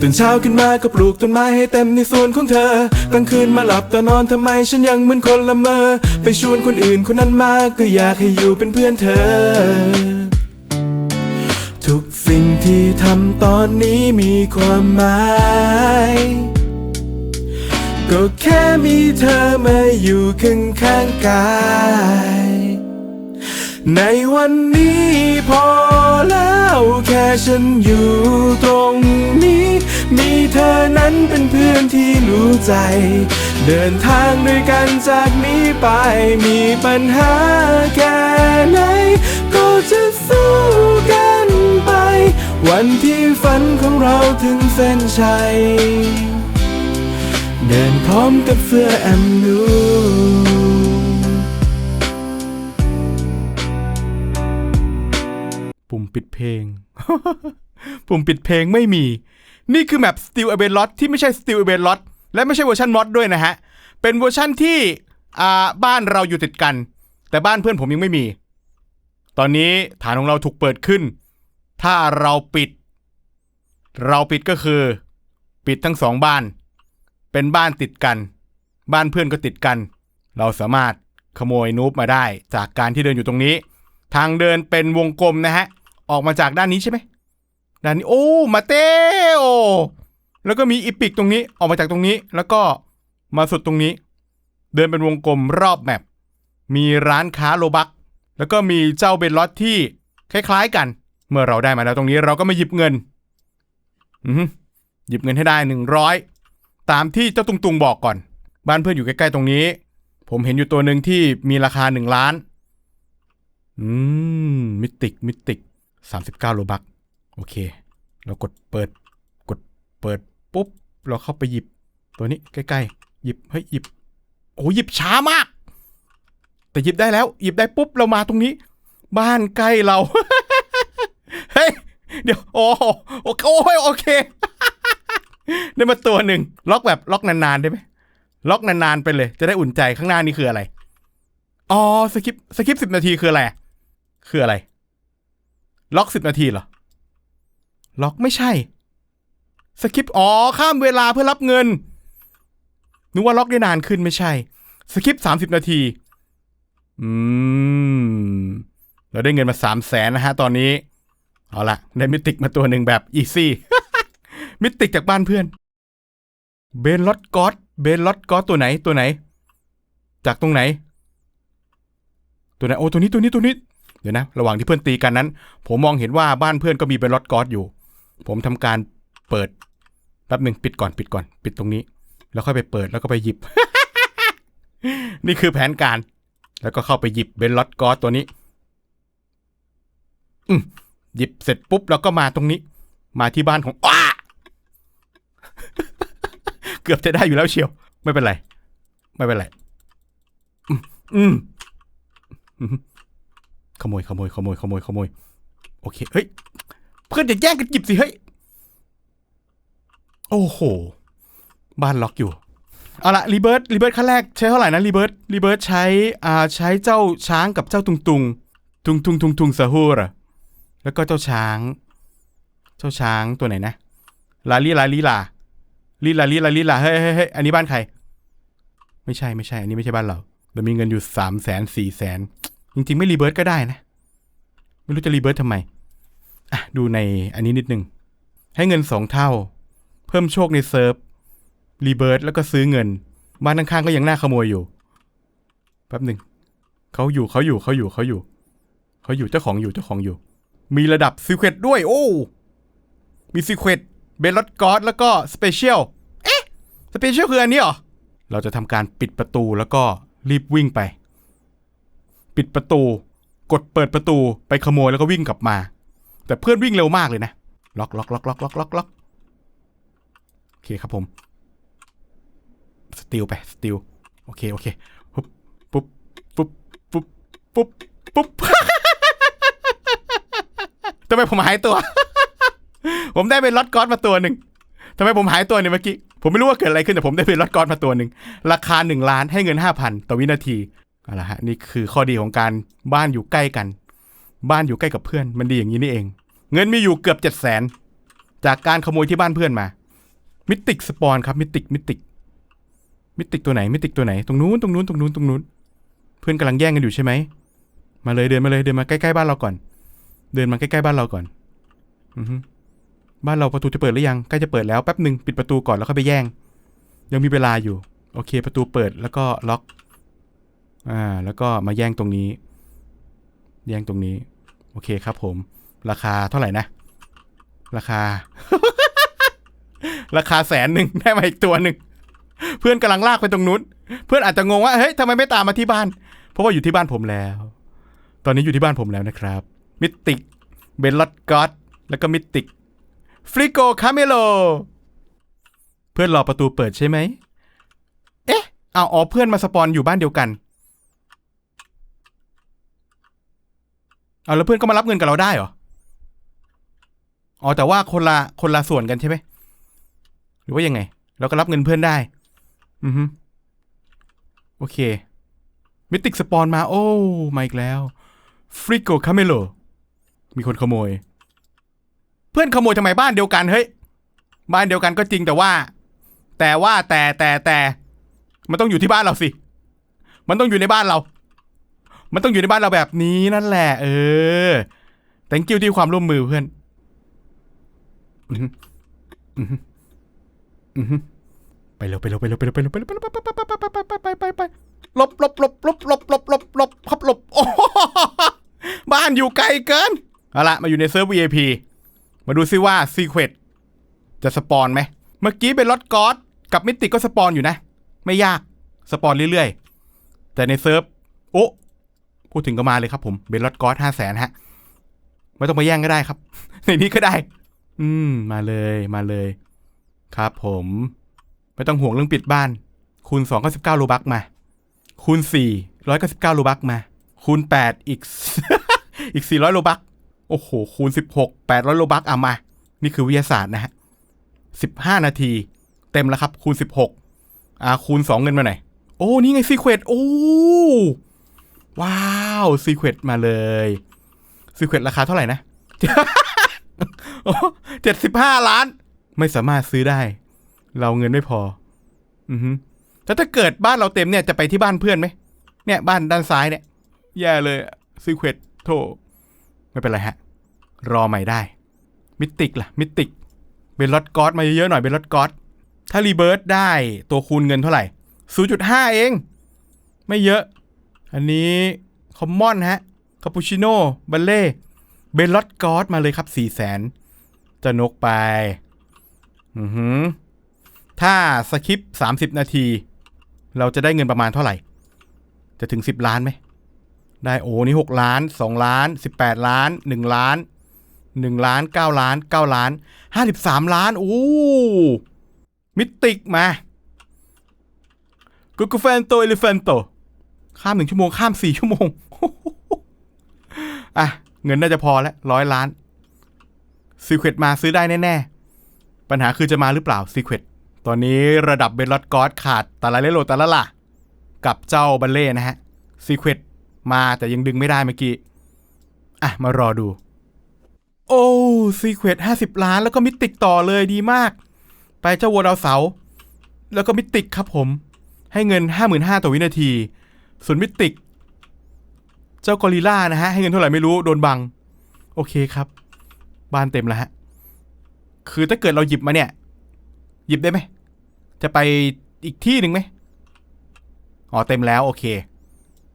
ตื่นเช้าขึ้นมาก็ปลูกต้นไม้ให้เต็มในสวนของเธอกลางคืนมาหลับตอนอนทำไมฉันยังเหมือนคนละเมอ ไปชวนคนอื่นคนนั้นมาก็อยากให้อยู่เป็นเพื่อนเธอ ทุกสิ่งที่ทำตอนนี้มีความหมายก็แค่มีเธอมาอยู่ข้างข้างๆกาย ในวันนี้พอแล้วแค่ฉันอยู่ตรงนี้ มีเธอนั้นเป็นเพื่อนที่รู้ใจ เดินทางด้วยกันจากนี้ไปมีปัญหาแค่ไหน ก็จะสู้กันไป วันที่ฝันของเราถึงเส้นชัย เดินพร้อมกับเสื้อแอมนูปุ่มปิดเพลง ปุ่มปิดเพลงไม่มี นี่คือแมป Steel a b e l o t ที่ไม่ใช่ Steel a b e l o t และไม่ใช่เวอร์ชันมอดด้วยนะฮะ เป็นเวอร์ชั่นที่อ่าบ้านเราอยู่ติดกัน แต่บ้านเพื่อนผมยังไม่มี ตอนนี้ฐานของเราถูกเปิดขึ้น ถ้าเราปิด เราปิดก็คือ ปิดทั้งสองบ้าน เป็นบ้านติดกัน บ้านเพื่อนก็ติดกัน เราสามารถขโมยนูบมาได้จากการที่เดินอยู่ตรงนี้ ทางเดินเป็นวงกลมนะฮะ ออกมาจากด้านนี้ใช่ไหม ด้านนี้โอ้มาเตโอแล้วก็มีอีปิกตรงนี้ออกมาจากตรงนี้ แล้วก็มาสุดตรงนี้ เดินเป็นวงกลมรอบแมปมีร้านค้าโลบัก แล้วก็มีเจ้าเบนล็อตที่คล้ายๆกัน เมื่อเราได้มาแล้วตรงนี้เราก็มาหยิบเงินอือหือหยิบเงินให้ได้หนึ่งร้อยตามที่เจ้าตุงตุงบอกก่อน บ้านเพื่อนอยู่ใกล้ๆตรงนี้ ผมเห็นอยู่ตัวหนึ่งที่มีราคาหนึ่งล้าน อืม มิติกมิติกสามสิบเก้าโลบัก โอเค เรากดเปิด กดเปิดปุ๊บ เราเข้าไปหยิบ ตัวนี้ใกล้ๆ หยิบเฮ้ยหยิบ โอ้หยิบช้ามาก แต่หยิบได้แล้ว หยิบได้ปุ๊บ เรามาตรงนี้ บ้านใกล้เรา เฮ้ย เดี๋ยว โอ้โอเคโอ้ยโอเค ได้มาตัวหนึ่ง ล็อกแบบล็อกนานๆได้ไหมล็อกนานๆไปเลย จะได้อุ่นใจข้างหน้านี่คืออะไร อ๋อสกิปสกิปสิบนาทีคืออะไร คืออะไร ล็อกสิบนาทีเหรอ ล็อกไม่ใช่สกิปอ๋อ ข้ามเวลาเพื่อรับเงินนึกว่าล็อกได้นานขึ้นไม่ใช่สกิปสามสิบนาที อืม เราได้เงินมาสามแสนนะฮะ ตอนนี้ เอาละได้มิติกมาตัวหนึ่งแบบอีซี่ มิติกจากบ้านเพื่อน เบนลอตกอตเบนลอตกอตตัวไหนตัวไหน จากตรงไหน ตัวไหนโอ้ตัวนี้ตัวนี้ตัวนี้ เดี๋ยวนะ ระหว่างที่เพื่อนตีกันนั้น ผมมองเห็นว่าบ้านเพื่อนก็มีเบนลอตกอตอยู่ ผมทำการเปิดแป๊บหนึ่งปิดก่อนปิดก่อน ปิดตรงนี้ แล้วค่อยไปเปิดแล้วก็ไปหยิบ นี่คือแผนการ แล้วก็เข้าไปหยิบเบนลอตกอตตัวนี้อืหยิบเสร็จปุ๊บแล้วก็มาตรงนี้ มาที่บ้านของอ้าเกือบจะได้อยู่แล้วเชียว ไม่เป็นไร ไม่เป็นไรอืมขโมยขโมยขโมยขโมยขโมยโอเคเฮ้ย เพื่อนอย่าแย่งกันหยิบสิเฮ้ย โอ้โห บ้านล็อกอยู่ เอาละรีเบิร์ตรีเบิร์ตขั้นแรกใช้เท่าไหร่นะรีเบิร์ตรีเบิร์ตใช้อ่าใช้เจ้าช้างกับเจ้าตุงตุงตุงตุงตุงตุงซาฮูระแล้วก็เจ้าช้าง เจ้าช้างตัวไหนนะ ลาลีลาลีลาลีลาลีลาลีลาเฮ้ยเฮ้ยเฮ้ยอันนี้บ้านใคร ไม่ใช่ไม่ใช่ อันนี้ไม่ใช่บ้านเราเรามีเงินอยู่สามแสนสี่แสนจริงๆ ไม่รีเบิร์ตก็ได้นะ ไม่รู้จะรีเบิร์ตทำไม อะดูในอันนี้นิดนึง ให้เงินสองเท่า เพิ่มโชคในเซิร์ฟรีเบิร์ตแล้วก็ซื้อเงิน บ้านข้างๆก็ยังน่าขโมยอยู่แป๊บหนึ่งเขาอยู่เขาอยู่เขาอยู่เขาอยู่เขาอยู่เจ้าของอยู่เจ้าของอยู่ มีระดับซีเครตด้วย โอ้ มีซีเครตเบลลอดกอดแล้วก็สเปเชียลเอ๊ะสเปเชียลคืออันนี้เหรอ เราจะทำการปิดประตูแล้วก็รีบวิ่งไป ปิดประตู กดเปิดประตูไปขโมยแล้วก็วิ่งกลับมา แต่เพื่อนวิ่งเร็วมากเลยนะ ล็อกล็อกล็อกล็อกล็อกล็อกล็อกโอเคครับผม สติลไป สติล โอเค โอเค ปุ๊บ ปุ๊บ ปุ๊บ ปุ๊บ ปุ๊บ ปุ๊บทำไมผมหายตัว ผมได้เป็นล็อตกอสมาตัวหนึ่งทำไมผมหายตัวเนี่ยเมื่อกี้ ผมไม่รู้ว่าเกิดอะไรขึ้นแต่ผมได้เป็นล็อตกอสมาตัวหนึ่ง ราคาหนึ่งล้านให้เงินห้าพันต่อวินาทีเอาละฮะนี่คือข้อดีของการบ้านอยู่ใกล้กัน บ้านอยู่ใกล้กับเพื่อนมันดีอย่างนี้นี่เอง เงินมีอยู่เกือบเจ็ดแสนจากการขโมยที่บ้านเพื่อนมา มิติกสปอนครับมิติกมิติกมิติกตัวไหนมิติกตัวไหนตรงนู้นตรงนู้นตรงนู้นตรงนู้น เพื่อนกำลังแย่งกันอยู่ใช่ไหมมาเลยเดินมาเลยเดินมาใกล้ๆบ้านเราก่อน เดินมาใกล้ๆบ้านเราก่อน อือฮึบ้านเราประตูจะเปิดหรือยังใกล้จะเปิดแล้วแป๊บหนึ่งปิดประตูก่อนแล้วค่อยไปแย่ง ยังมีเวลาอยู่ โอเค ประตูเปิดแล้วก็ล็อก อ่า แล้วก็มาแย่งตรงนี้ แย่งตรงนี้ โอเคครับผม ราคาเท่าไหร่นะ ราคา ราคาแสนหนึ่งได้มาอีกตัวหนึ่งเพื่อนกำลังลากไปตรงนู้น เพื่อนอาจจะงงว่าเฮ้ยทำไมไม่ตามมาที่บ้าน เพราะว่าอยู่ที่บ้านผมแล้ว ตอนนี้อยู่ที่บ้านผมแล้วนะครับ มิติกเบลลอดก็อดแล้วก็มิติกฟริโกคาเมโล เพื่อนรอประตูเปิดใช่ไหม เอ๊ะ เอาอ๋อเพื่อนมาสปอนอยู่บ้านเดียวกัน เอาแล้วเพื่อนก็มารับเงินกับเราได้เหรอ อ๋อแต่ว่าคนละคนละส่วนกันใช่ไหมหรือว่ายังไง เราก็รับเงินเพื่อนได้ อือฮึโอเค มิติกสปอนมา โอ้ มาอีกแล้ว ฟริโกคาเมโล มีคนขโมย เพื่อนขโมยทำไมบ้านเดียวกัน เฮ้ย บ้านเดียวกันก็จริงแต่ว่า แต่ว่าแต่แต่แต่ มันต้องอยู่ที่บ้านเราสิ มันต้องอยู่ในบ้านเรา มันต้องอยู่ในบ้านเราแบบนี้นั่นแหละ เออ thank you ที่ความร่วมมือเพื่อนอือหืออือหืออือหือไปเร็วไปเร็วไปเร็วไปเร็วไปเร็วไปเร็วไปเร็วไปไปไปไปไปไปไปหลบหลบหลบหลบหลบหลบหลบหลบครับหลบโอ้บ้านอยู่ไกลเกินเอาละมาอยู่ในเซิร์ฟ VIP มาดูซิว่าซีเควตจะสปอนไหมเมื่อกี้เป็นลอตกอสกับมิติก็สปอนอยู่นะ ไม่ยาก สปอนเรื่อยๆ แต่ในเซิร์ฟ โอ้ พูดถึงก็มาเลยครับผมเบนลอตกอสห้าแสนฮะ ไม่ต้องมาแย่งก็ได้ครับ ในนี้ก็ได้ อืม มาเลยมาเลย ครับผม ไม่ต้องห่วงเรื่องปิดบ้าน คูณ2 9 9โลบักมา คูณ4 199โลบักมา คูณ8อีก อีก400โลบัก โอ้โห คูณ16 800โลบักอะมา นี่คือวิทยาศาสตร์นะฮะ15นาที เต็มแล้วครับ คูณ16อ่าคูณ2เงินมาหน่อยโอ้ นี่ไงซีเควตโอ้ ว้าวซีเควตมาเลยซีเควตราคาเท่าไหร่นะเจ็ดสิบห้าล้าน ไม่สามารถซื้อได้ เราเงินไม่พอ อือฮึแต่ถ้าเกิดบ้านเราเต็มเนี่ยจะไปที่บ้านเพื่อนไหมเนี่ยบ้านด้านซ้ายเนี่ย แย่เลยซีเควตโถไม่เป็นไรฮะ รอใหม่ได้ มิติกล่ะ มิติกเบนลอดกอสมาเยอะๆหน่อยเบนลอดกอสถ้ารีเบิร์ตได้ตัวคูณเงินเท่าไหร่ 0.5 เอง ไม่เยอะ อันนี้คอมมอนฮะคาปูชิโน่บัลเล่เบนลอดกอสมาเลยครับ4 0 0แสนจะนกไป อือหือ ถ้าสคริปสามสิบนาที เราจะได้เงินประมาณเท่าไหร่ จะถึงสิบล้านไหม ได้โอ้นี่หกล้านสองล้านสิบแปดล้านหนึ่งล้านหนึ่งล้านเก้าล้านเก้าล้านห้าสิบสามล้านโอ้มิติกมากูกูแฟนโตเอลิเฟนโต ข้ามหนึ่งชั่วโมงข้ามสี่ชั่วโมงอะเงินน่าจะพอแล้วร้อยล้านซีเควตมาซื้อได้แน่ๆ ปัญหาคือจะมาหรือเปล่าซีเควตตอนนี้ระดับเบนลอดกอสขาดตาลาเลโลตาละล่ะกับเจ้าบัลเล่นะฮะซีเควตมาแต่ยังดึงไม่ได้เมื่อกี้ อะ มารอดู โอ้ซีเควตห้าสิบล้านแล้วก็มิติกต่อเลยดีมาก ไปเจ้าวัวดาวเสา แล้วก็มิติกครับผม ให้เงินห้าหมื่นห้าต่อวินาที ส่วนมิติก เจ้ากอริล่านะฮะ ให้เงินเท่าไหร่ไม่รู้โดนบัง โอเคครับ บ้านเต็มแล้วฮะ คือถ้าเกิดเราหยิบมาเนี่ย หยิบได้ไหม จะไปอีกที่หนึ่งไหมอ๋อเต็มแล้วโอเค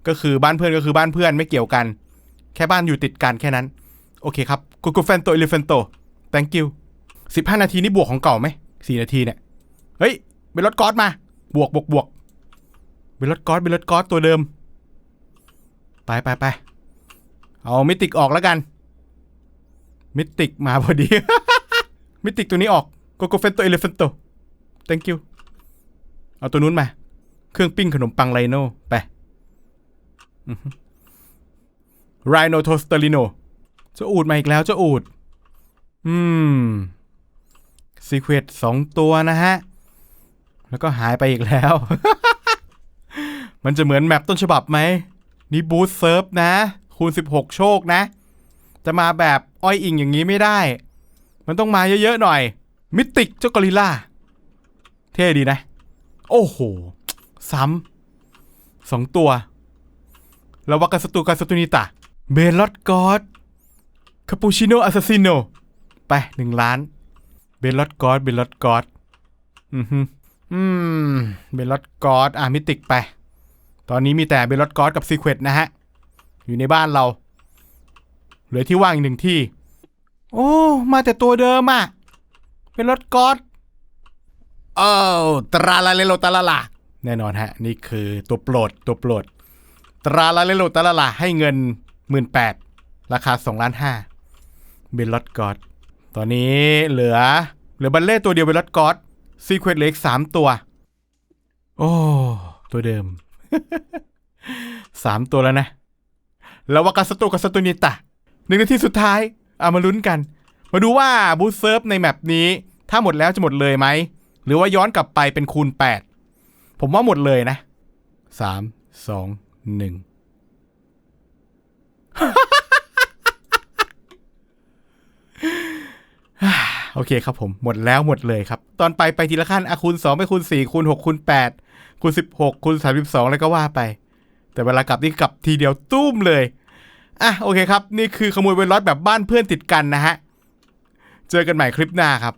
ก็คือบ้านเพื่อนก็คือบ้านเพื่อนไม่เกี่ยวกัน แค่บ้านอยู่ติดกันแค่นั้น โอเคครับกูกูแฟนโตอิลิเฟนโต thank you สิบห้านาทีนี่บวกของเก่าไหมสี่นาทีเนี่ย เฮ้ยเป็นรถกอสมา บวกบวกบวก เป็นรถกอสเป็นรถกอสตัวเดิม ไปไปไปเอามิติกออกแล้วกัน มิติกมาพอดี มิติกตัวนี้ออกโกโกเฟนโตเอเลฟนโต thank you เอาตัวนู้นมา เครื่องปิ้งขนมปังไรโนไปไรโนโทสเตอริโนเจ้าอูดมาอีกแล้วเจ้าอูด อืมซีเควตสองตัวนะฮะ แล้วก็หายไปอีกแล้ว มันจะเหมือนแมปต้นฉบับไหมนี่บูสเซิร์ฟนะ คูณ 16 โชคนะ จะมาแบบอ้อยอิงอย่างนี้ไม่ได้ มันต้องมาเยอะๆหน่อย มิติกเจ้ากอริล่า เท่ดีนะ โอ้โห ซ้ำสองตัว แล้ววากาสตูกาสตูนิตาเบลอดกอดคาปูชิโนอาซาซิโน ไปหนึ่งล้าน เบลอดกอดเบลอดกอดอือฮึอืม เบลอดกอดอะมิติกไป ตอนนี้มีแต่เบลอดกอดกับซีเควตนะฮะ อยู่ในบ้านเรา เหลือที่ว่างอีกหนึ่งที่ โอ้ มาแต่ตัวเดิมอะเป็นรถกอดโอ้ตราลาเลโลตาลาลาแน่นอนฮะ นี่คือตัวโปรดตัวโปรด ตราลาเลโลตาลาลาให้เงินหมื่นแปดราคาสองล้านห้าเบลลอดกอดตอนนี้เหลือ เหลือบัลเล่ตัวเดียวเบลลอดกอดซีเควตเหล็กสามตัว โอ้ ตัวเดิม สามตัวแล้วนะ แล้ววากาสตุกับสตูนิตะหนึ่งนาทีสุดท้าย เอามาลุ้นกัน มาดูว่าบูสเซิร์ฟในแมปนี้ ถ้าหมดแล้วจะหมดเลยไหม หรือว่าย้อนกลับไปเป็นคูณ 8 ผมว่าหมดเลยนะ 3 2 1 โอเคครับผม หมดแล้วหมดเลยครับ ตอนไปไปทีละขั้นอะคูณ2ไปคูณ4คูณ6คูณ8คูณ16คูณ32แล้วก็ว่าไป แต่เวลากลับนี่กลับทีเดียวตุ้มเลยอะโอเคครับ นี่คือขโมยเวลล็อตแบบบ้านเพื่อนติดกันนะฮะ เจอกันใหม่คลิปหน้าครับ